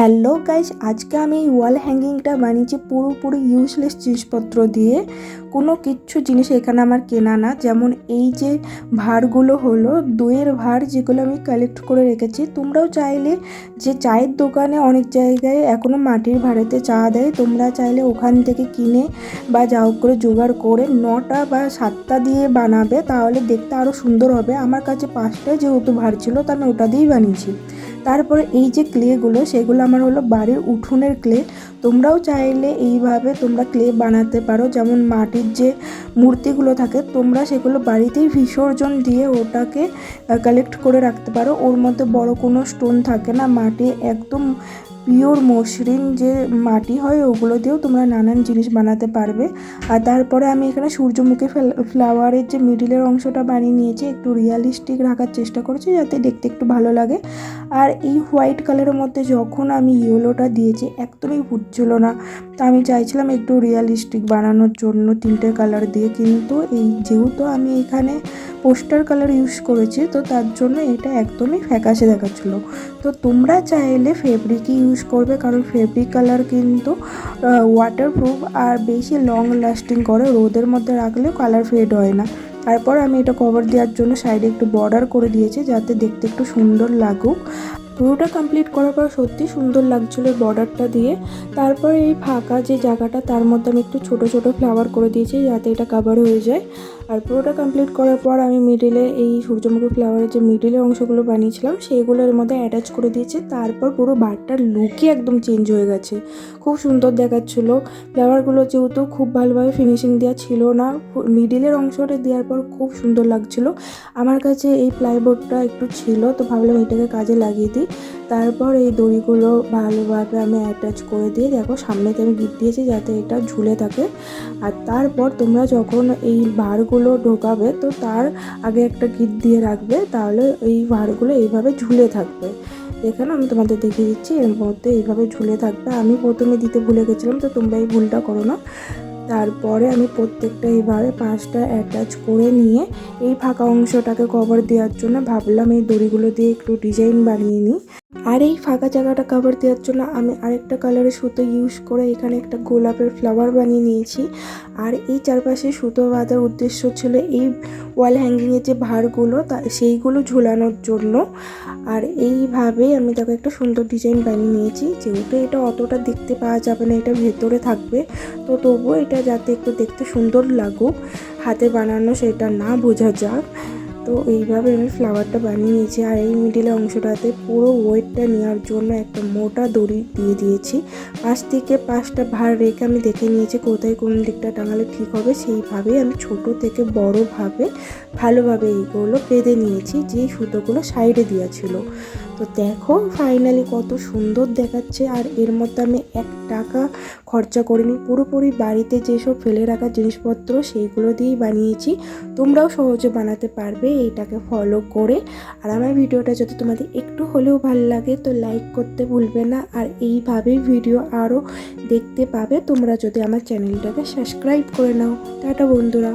Hello guys আজকে আমি এই ওয়াল হ্যাঙ্গিংটা বানিয়েছি পুরোপুরি ইউজলেস জিনিসপত্র দিয়ে। কোনো কিচ্ছু জিনিস এখানে আমার কেনা না। যেমন এই যে ভাঁড়গুলো হলো, দইয়ের ভাঁড় যেগুলো আমি কালেক্ট করে রেখেছি। তোমরাও চাইলে যে চায়ের দোকানে অনেক জায়গায় এখনও মাটির ভাঁড়েতে চা দেয়, তোমরা চাইলে ওখান থেকে কিনে বা যাও করে জোগাড় করে নটা বা সাতটা দিয়ে বানাবে, তাহলে দেখতে আরও সুন্দর হবে। আমার কাছে পাঁচটা যেহেতু ভাঁড় ছিল, তো আমি ওটা দিয়েই বানিয়েছি। তারপরে এই যে ক্লেগুলো, সেগুলো আমার হলো বাড়ির উঠোনের ক্লে। তোমরাও চাইলে এইভাবে তোমরা ক্লে বানাতে পারো। যেমন মাটির যে মূর্তিগুলো থাকে, তোমরা সেগুলো বাড়িতেই বিসর্জন দিয়ে ওটাকে কালেক্ট করে রাখতে পারো। ওর মধ্যে বড় কোনো স্টোন থাকে না। মাটি একদম পিওর মসৃণ যে মাটি হয়, ওগুলো দিয়েও তোমরা নানান জিনিস বানাতে পারবে। আর তারপরে আমি এখানে সূর্যমুখী ফ্লাওয়ারের যে মিডিলের অংশটা বানিয়ে নিয়েছি, একটু রিয়ালিস্টিক রাখার চেষ্টা করেছি যাতে দেখতে একটু ভালো লাগে। আর এই হোয়াইট কালারের মধ্যে যখন আমি ইয়েলোটা দিয়েছি, একদমই ফুটছিল না। তো আমি চাইছিলাম একটু রিয়ালিস্টিক বানানোর জন্য তিনটে কালার দিয়ে, কিন্তু এই যেহেতু আমি এখানে পোস্টার কালার ইউজ করেছি, তো তার জন্য এটা একদমই ফ্যাকাশে দেখাচ্ছিলো। তো তোমরা চাইলে ফেব্রিকই ইউজ করবে, কারণ ফেব্রিক কালার কিন্তু ওয়াটারপ্রুফ আর বেশি লং লাস্টিং করে, রোদের মধ্যে রাখলেও কালার ফেড হয় না। তারপর আমি এটা কভার দেওয়ার জন্য সাইডে একটু বর্ডার করে দিয়েছি, যাতে দেখতে একটু সুন্দর লাগুক। পুরোটা কমপ্লিট করার পর সত্যি সুন্দর লাগছিল বর্ডারটা দিয়ে। তারপর এই ফাঁকা যে জায়গাটা, তার মধ্যে আমি একটু ছোট ছোট ফ্লাওয়ার করে দিয়েছি যাতে এটা কাভার হয়ে যায়। আর পুরোটা কমপ্লিট করার পর আমি মিডিলে এই সূর্যমুখী ফ্লাওয়ারের যে মিডিলের অংশগুলো বানিয়েছিলাম সেইগুলোর মধ্যে অ্যাটাচ করে দিয়েছি। তারপর পুরো বারটার লুকই একদম চেঞ্জ হয়ে গেছে। খুব সুন্দর দেখাচ্ছিলো। ফ্লাওয়ারগুলো যেহেতু খুব ভালোভাবে ফিনিশিং দেওয়া ছিল না মিডিলের অংশটা দেওয়ার পর খুব সুন্দর লাগছিল। আমার কাছে এই প্লাইবোর্ডটা একটু ছিল, তো ভাবলাম এটাকে কাজে লাগিয়ে দিই। তারপর এই দড়িগুলো ভালোভাবে আমি অ্যাটাচ করে দিয়ে দেখো, সামনেতে আমি গিট দিয়েছি যাতে এটা ঝুলে থাকে। আর তারপর তোমরা যখন এই ভাঁড়গুলো ঢোকাবে, তো তার আগে একটা গিট দিয়ে রাখবে, তাহলে এই ভাঁড়গুলো এইভাবে ঝুলে থাকবে। এখানে আমি তোমাদের দেখিয়ে দিচ্ছি, এর মধ্যে এইভাবে ঝুলে থাকবে। আমি প্রথমে দিতে ভুলে গেছিলাম, তো তোমরা এই ভুলটা করো না। তারপরে আমি প্রত্যেকটা এইভাবে পাঁচটা অ্যাটাচ করে নিয়ে এই ফাঁকা অংশটাকে কভার দেওয়ার জন্য ভাবলাম এই দড়িগুলো দিয়ে একটু ডিজাইন বানিয়ে নিই। আর এই ফাঁকা জায়গাটা কাভার দেওয়ার জন্য আমি আরেকটা কালারের সুতো ইউজ করে এখানে একটা গোলাপের ফ্লাওয়ার বানিয়ে নিয়েছি। আর এই চারপাশে সুতো বাঁধার উদ্দেশ্য ছিল এই ওয়াল হ্যাঙ্গিংয়ের যে ভারগুলো, তা সেইগুলো ঝোলানোর জন্য। আর এইভাবেই আমি তাকে একটা সুন্দর ডিজাইন বানিয়ে নিয়েছি। যেহেতু এটা অতটা দেখতে পাওয়া যাবে না, এটা ভেতরে থাকবে। তো তবুও এটা যাতে একটু দেখতে সুন্দর লাগুক, হাতে বানানো সেটা না বোঝা যাক। তো এইভাবে আমি ফ্লাওয়ারটা বানিয়ে নিয়েছি। আর এই মিডিলের অংশটাতে পুরো ওয়েটটা নেওয়ার জন্য একটা মোটা দড়ি দিয়ে দিয়েছি। পাশ থেকে পাঁচটা ভার রেখে আমি দেখে নিয়েছি কোথায় কোন দিকটা টাঙালে ঠিক হবে। সেইভাবেই আমি ছোট থেকে বড়োভাবে, ভালোভাবে এইগুলো বেঁধে নিয়েছি, যেই সুতোগুলো সাইডে দেওয়া ছিল। তো দেখো ফাইনালি কত সুন্দর দেখাচ্ছে। আর এর মধ্যে আমি এক টাকা খরচা করিনি। পুরোপুরি বাড়িতে যেসব ফেলে রাখা জিনিসপত্র, সেইগুলো দিয়েই বানিয়েছি। তোমরাও সহজে বানাতে পারবে। এইটাকে ফলো করে। আর আমার ভিডিওটা যদি তোমাদের একটু হলেও ভালো লাগে, তো লাইক করতে ভুলবে না। আর এইভাবেই ভিডিও আরও দেখতে পাবে তোমরা যদি আমার চ্যানেলটাকে সাবস্ক্রাইব করে নাও। টাটা বন্ধুরা।